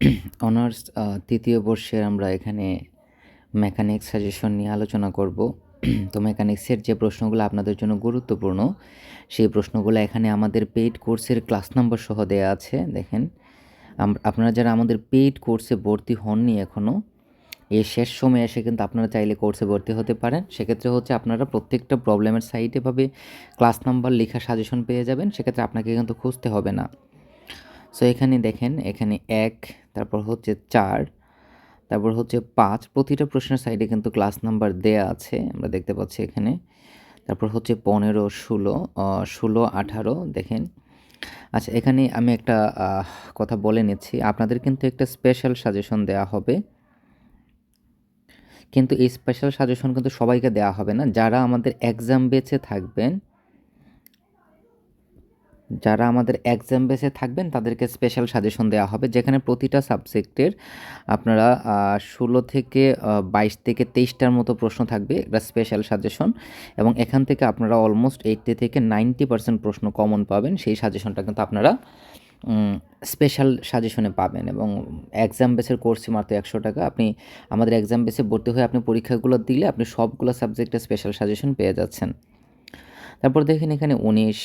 Honours তৃতীয় বর্ষের আমরা এখানে মেকানিক্স সাজেশন নিয়ে আলোচনা করব। তো মেকানিক্সের যে প্রশ্নগুলো আপনাদের জন্য গুরুত্বপূর্ণ, সেই প্রশ্নগুলো এখানে আমাদের পেইড কোর্সের ক্লাস নাম্বার সহ দেওয়া আছে। দেখেন আপনারা যারা আমাদের পেইড কোর্সে ভর্তি হননি এখনও এই শেষ সময়ে এসে কিন্তু আপনারা চাইলে কোর্সে ভর্তি হতে পারেন। সেক্ষেত্রে হচ্ছে আপনারা প্রত্যেকটা প্রবলেমের সাইডে ভাবে ক্লাস নাম্বার লেখা সাজেশন পেয়ে যাবেন। সেক্ষেত্রে আপনাকে কিন্তু খুঁজতে হবে না। সো এখানে দেখেন, এখানে এক, তারপর হচ্ছে চার, তারপর হচ্ছে পাঁচ। প্রতিটা প্রশ্নের সাইডে কিন্তু ক্লাস নাম্বার দেয়া আছে, আমরা দেখতে পাচ্ছি এখানে। তারপর হচ্ছে পনেরো, ষোলো ষোলো, আঠারো, দেখেন। আচ্ছা এখানে আমি একটা কথা বলে নিচ্ছি। আপনাদের কিন্তু একটা স্পেশাল সাজেশন দেওয়া হবে। কিন্তু এই স্পেশাল সাজেশন কিন্তু সবাইকে দেওয়া হবে না। যারা আমাদের এক্সাম বেচে থাকবেন যারা আমাদের এক্সাম বেসে থাকবেন, তাদেরকে স্পেশাল সাজেশন দেওয়া হবে, যেখানে প্রতিটা সাবজেক্টের আপনারা ষোলো থেকে বাইশ থেকে তেইশটার মতো প্রশ্ন থাকবে, একটা স্পেশাল সাজেশন এবং এখান থেকে আপনারা অলমোস্ট এইটটি থেকে নাইনটি পার্সেন্ট প্রশ্ন কমন পাবেন, সেই সাজেশনটা কিন্তু আপনারা স্পেশাল সাজেশনে পাবেন। এবং এক্সাম বেসের কোর্সে মাত্র একশো টাকা। আপনি আমাদের এক্সাম বেসে ভর্তি হয়ে আপনি পরীক্ষাগুলো দিলে আপনি সবগুলো সাবজেক্টে স্পেশাল সাজেশন পেয়ে যাচ্ছেন। তারপর দেখেন এখানে উনিশ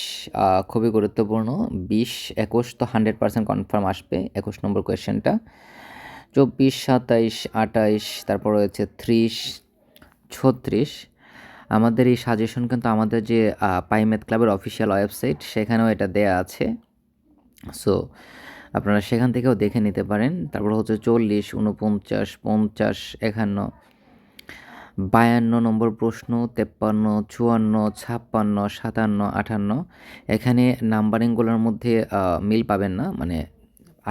খুবই গুরুত্বপূর্ণ। বিশ, একুশ তো হান্ড্রেড পার্সেন্ট কনফার্ম আসবে, একুশ নম্বর কোয়েশ্চেনটা। চব্বিশ, সাতাইশ আটাইশ তারপর রয়েছে ত্রিশ, ছত্রিশ। আমাদের এই সাজেশন কিন্তু আমাদের যে পাইমেথ ক্লাবের অফিসিয়াল ওয়েবসাইট সেখানেও এটা দেয়া আছে। সো আপনারা সেখান থেকেও দেখে নিতে পারেন। তারপর হচ্ছে চল্লিশ উনপঞ্চাশ পঞ্চাশ, একান্ন বায়ান্ন নম্বর প্রশ্ন, তেপ্পান্ন, চুয়ান্ন, ছাপ্পান্ন, সাতান্ন, আটান্ন। এখানে নাম্বারিংগুলোর মধ্যে মিল পাবেন না মানে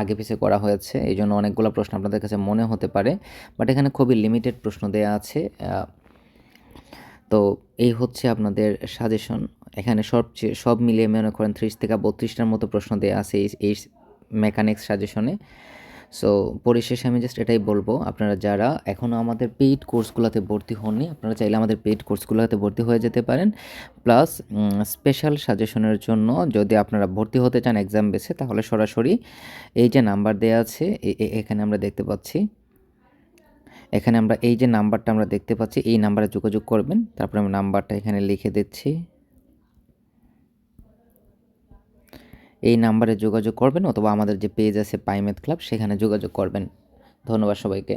আগে পিছে করা হয়েছে এই জন্য অনেকগুলো প্রশ্ন আপনাদের কাছে মনে হতে পারে, বাট এখানে খুবই লিমিটেড প্রশ্ন দেওয়া আছে তো এই হচ্ছে আপনাদের সাজেশন এখানে সবচেয়ে, সব মিলিয়ে মনে করেন ত্রিশ থেকে বত্রিশটার মতো প্রশ্ন দেওয়া আছে এই মেকানিক্স সাজেশনে সো পরিশেষে আমি জাস্ট এটাই বলব, আপনারা যারা এখনও আমাদের পেইড কোর্সগুলোতে ভর্তি হননি, আপনারা চাইলে আমাদের পেইড কোর্সগুলোতে ভর্তি হয়ে যেতে পারেন। প্লাস স্পেশাল সাজেশনের জন্য যদি আপনারা ভর্তি হতে চান এক্সাম বেসে তাহলে সরাসরি এই যে নাম্বার দেওয়া আছে এখানে আমরা দেখতে পাচ্ছি। এখানে আমরা এই যে নাম্বারটা আমরা দেখতে পাচ্ছি, এই নাম্বারে যোগাযোগ করবেন, তারপরে আমি নাম্বারটা এখানে লিখে দিচ্ছি। এই নাম্বারে যোগাযোগ করবেন অথবা আমাদের যে পেজ আছে পাইমেথ ক্লাব সেখানে যোগাযোগ করবেন। ধন্যবাদ সবাইকে।